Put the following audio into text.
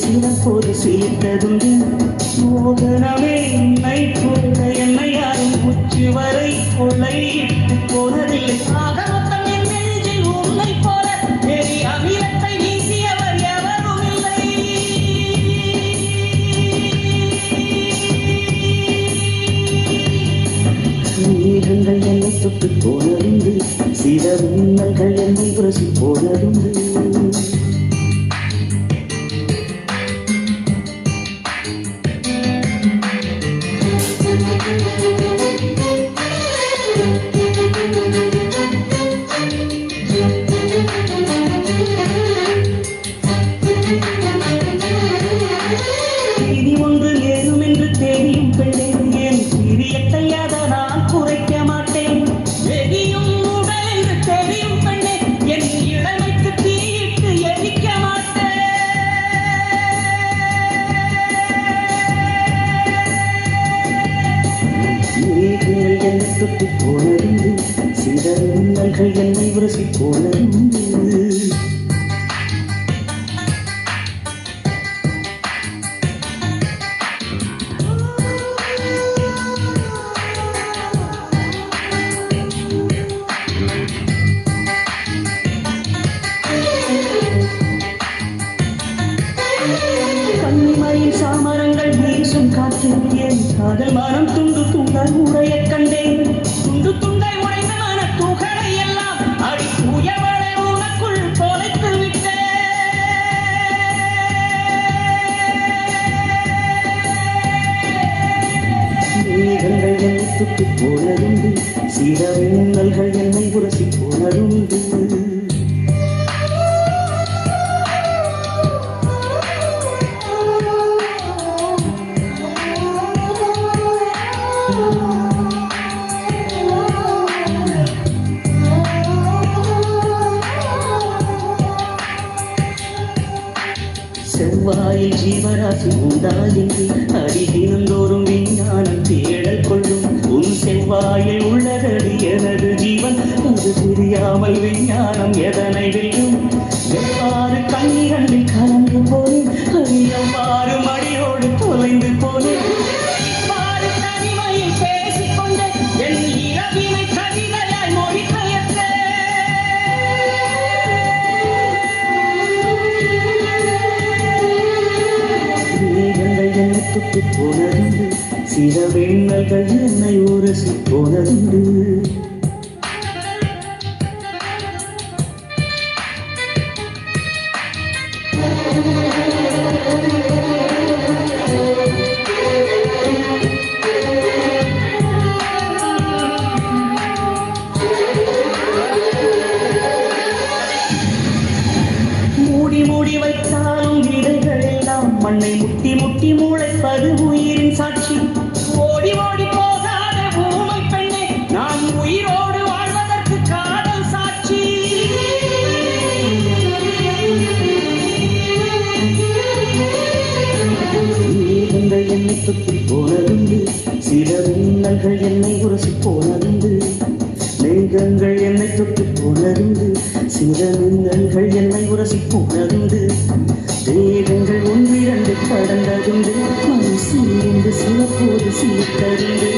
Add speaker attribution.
Speaker 1: சிறப்போது சிரித்ததுண்டு. மோகனமே என்னை போல என்னை யாரும் உச்சி வரை கொள்ளையிட்டு போனதில்லை. உன்னை போல எரி வீசியவர் எவரும் இல்லை. மேகங்கள் என்னை தொட்டு போனதுண்டு. சில மின்னல்கள் என்னை உரசி போனதுண்டு. மேகங்கள் போனது. தொட்டு மின்னல்கள் என்னை உரசி போனது. சாமரங்கள் வீசும் காற்று என் காதல் மரம் துண்டு துண்டாய் உடைய கண்டேன். போனதுண்டு சில மின்னல்கள் என்னை உரசி போனதுண்டு வாயில் ஜீவராசி உண்டா என்று அடிதினந்தோறும் விஞ்ஞானம் தேடல் கொள்ளும். உன் செவ்வாயில் உள்ளதடி எனது ஜீவன் அது தெரியாமல் விஞ்ஞானம் எதனை வெல்லும்? எவ்வாறு கண்ணீரண்டில் கலந்து போனேன் அது எவ்வாறு மடியோடு தொலைந்து போனேன்? பேசிக்கொண்ட என் இரவினை கவிதையாய் மொழிபெயர்த்தேன் மேகங்கள் போனதுண்டு சில வெண்ணல்கள் என்னை உரசி போனதுண்டு. முட்டி முட்டி முளைப்பது உயிரின் சாட்சி. ஓடி ஓடி போகாத ஊமை பெண்ணே நான் உயிரோடு வாழ்வதற்கு காதல் சாட்சி. மேகங்கள் என்னை சுற்றி போனதுண்டு சில மின்னல்கள் என்னை உரசி போனதுண்டு. மேகங்கள் என்னை தொட்டு போனதுண்டு சில மின்னல்கள் என்னை உரசி போனதுண்டு சிறந்தறிந்து மனம் சீர்ந்து சிறப்போடு சீர்த்தறிந்து